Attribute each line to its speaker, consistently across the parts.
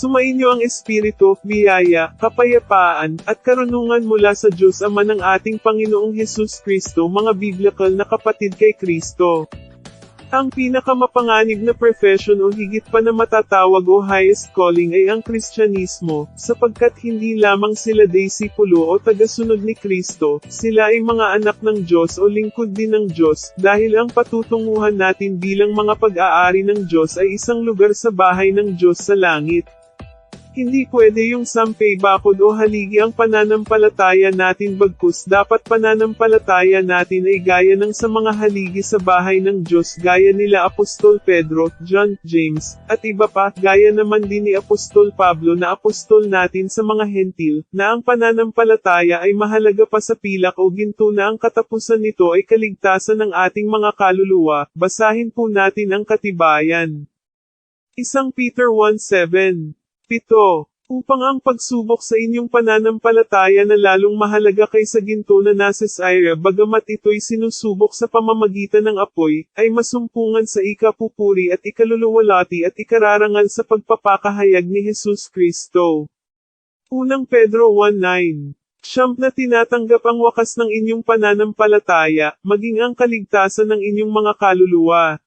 Speaker 1: Sumainyo ang Espiritu, biyaya, kapayapaan, at karunungan mula sa Diyos Ama ng ating Panginoong Hesus Kristo mga biblical na kapatid kay Kristo. Ang pinakamapanganib na profession o higit pa na matatawag o highest calling ay ang Kristyanismo, sapagkat hindi lamang sila disipulo o tagasunod ni Kristo, sila ay mga anak ng Diyos o lingkod din ng Diyos, dahil ang patutunguhan natin bilang mga pag-aari ng Diyos ay isang lugar sa bahay ng Diyos sa langit. Hindi pwede yung sampay bakod o haligi ang pananampalataya natin bagkus. Dapat pananampalataya natin ay gaya ng sa mga haligi sa bahay ng Diyos gaya nila Apostol Pedro, John, James, at iba pa, gaya naman din ni Apostol Pablo na apostol natin sa mga hentil, na ang pananampalataya ay mahalaga pa sa pilak o ginto na ang katapusan nito ay kaligtasan ng ating mga kaluluwa, basahin po natin ang katibayan. Isang Peter 1.7 Pito, upang ang pagsubok sa inyong pananampalataya na lalong mahalaga kaysa ginto na nasa bagamat ito'y sinusubok sa pamamagitan ng apoy, ay masumpungan sa ikapupuri at ikaluluwalati at ikararangal sa pagpapakahayag ni Jesus Kristo. Unang Pedro 1.9 Siyam na tinatanggap ang wakas ng inyong pananampalataya, maging ang kaligtasan ng inyong mga kaluluwa.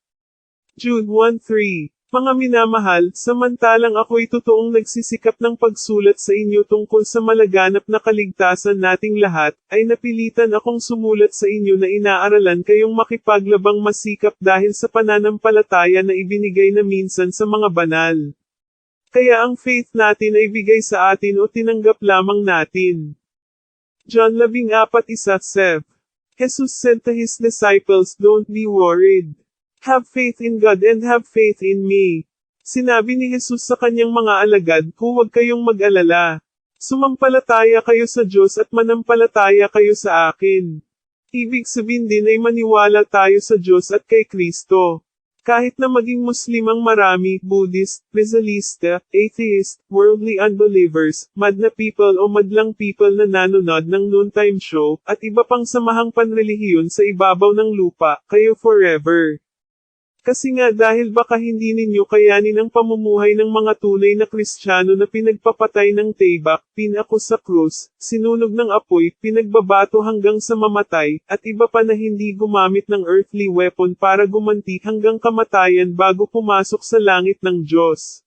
Speaker 1: Jude 1.3 mga minamahal, samantalang ako'y totoong nagsisikap ng pagsulat sa inyo tungkol sa malaganap na kaligtasan nating lahat, ay napilitan akong sumulat sa inyo na inaaralan kayong makipaglabang masikap dahil sa pananampalataya na ibinigay na minsan sa mga banal. Kaya ang faith natin ay bigay sa atin o tinanggap lamang natin. John 14:1 Seth. Jesus said to his disciples, Don't be worried. Have faith in God and have faith in me. Sinabi ni Jesus sa kanyang mga alagad, huwag kayong mag-alala. Sumampalataya kayo sa Diyos at manampalataya kayo sa akin. Ibig sabihin din ay maniwala tayo sa Diyos at kay Kristo. Kahit na maging Muslim ang marami, Buddhist, Rizalista, Atheist, Worldly Unbelievers, mad na people o madlang people na nanonood ng noontime show, at iba pang samahang panrelihiyon sa ibabaw ng lupa, kayo forever. Kasi nga dahil baka hindi ninyo kayanin ang pamumuhay ng mga tunay na kristyano na pinagpapatay ng tebak, pinako sa krus, sinunog ng apoy, pinagbabato hanggang sa mamatay, at iba pa na hindi gumamit ng earthly weapon para gumanti hanggang kamatayan bago pumasok sa langit ng Diyos.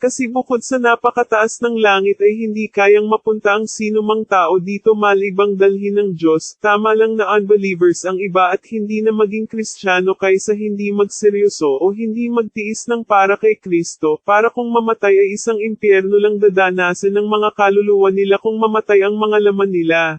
Speaker 1: Kasi bukod sa napakataas ng langit ay hindi kayang mapunta ang sino mang tao dito malibang dalhin ng Diyos, tama lang na unbelievers ang iba at hindi na maging kristyano kaysa hindi magseryoso o hindi magtiis ng para kay Kristo, para kung mamatay ay isang impyerno lang dadanasan ng mga kaluluwa nila kung mamatay ang mga laman nila.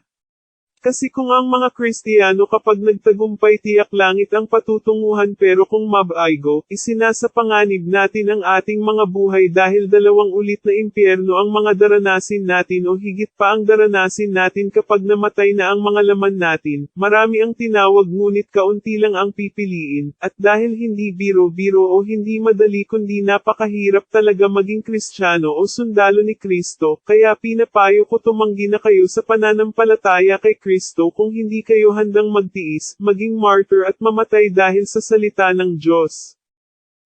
Speaker 1: Kasi kung ang mga Kristiyano kapag nagtagumpay tiyak langit ang patutunguhan pero kung mabaigo, isinasapanganib natin ang ating mga buhay dahil dalawang ulit na impyerno ang mga daranasin natin o higit pa ang daranasin natin kapag namatay na ang mga laman natin, marami ang tinawag ngunit kaunti lang ang pipiliin, at dahil hindi biro-biro o hindi madali kundi napakahirap talaga maging Kristiyano o sundalo ni Kristo, kaya pinapayo ko tumanggi na kayo sa pananampalataya kay Kristo Kristo kung hindi kayo handang magtiis, maging martyr at mamatay dahil sa salita ng Diyos.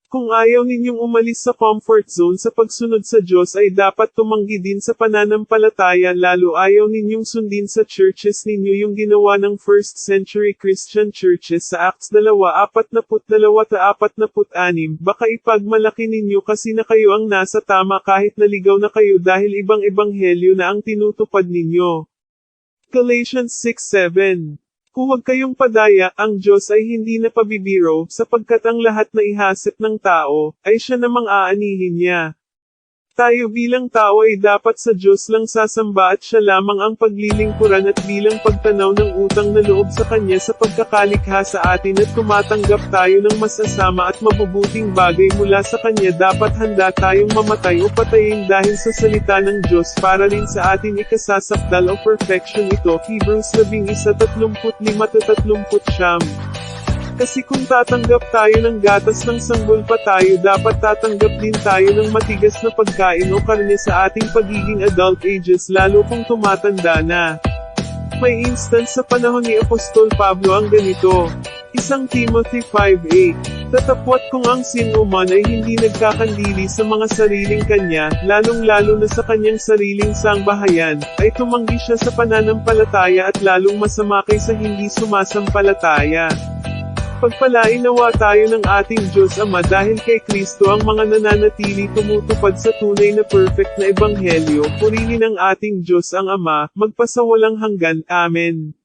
Speaker 1: Kung ayaw ninyong umalis sa comfort zone sa pagsunod sa Diyos ay dapat tumanggi din sa pananampalataya lalo ayaw ninyong sundin sa churches ninyo yung ginawa ng first century Christian churches sa Acts 2:42-46, baka ipagmalaki ninyo kasi na kayo ang nasa tama kahit naligaw na kayo dahil ibang ebanghelyo na ang tinutupad ninyo. Galatians 6.7 Huwag kayong padaya, ang Diyos ay hindi na pabibiro, sapagkat ang lahat na ihasip ng tao, ay siya namang aanihin niya. Tayo bilang tao ay dapat sa Diyos lang sasamba at siya lamang ang paglilingkuran at bilang pagtanaw ng utang na loob sa Kanya sa pagkakalikha sa atin at tumatanggap tayo ng masasama at mabubuting bagay mula sa Kanya. Dapat handa tayong mamatay o patayin dahil sa salita ng Diyos para rin sa atin ikasasakdal o perfection ito. Hebrews 11:35-39 kasi kung tatanggap tayo ng gatas ng sanggol pa tayo dapat tatanggap din tayo ng matigas na pagkain o karne sa ating pagiging adult ages lalo kung tumatanda na. May instance sa panahon ni Apostol Pablo ang ganito. Isang Timothy 5.8 Tatapwat kung ang sinuman ay hindi nagkakandili sa mga sariling kanya, lalong-lalo na sa kanyang sariling sangbahayan, ay tumanggi siya sa pananampalataya at lalong masama kaysa hindi sumasampalataya. Pagpalain nawa tayo ng ating Diyos Ama dahil kay Kristo ang mga nananatili tumutupad sa tunay na perfect na ebanghelyo, purihin ang ating Diyos ang Ama, magpasawalang hanggan, Amen.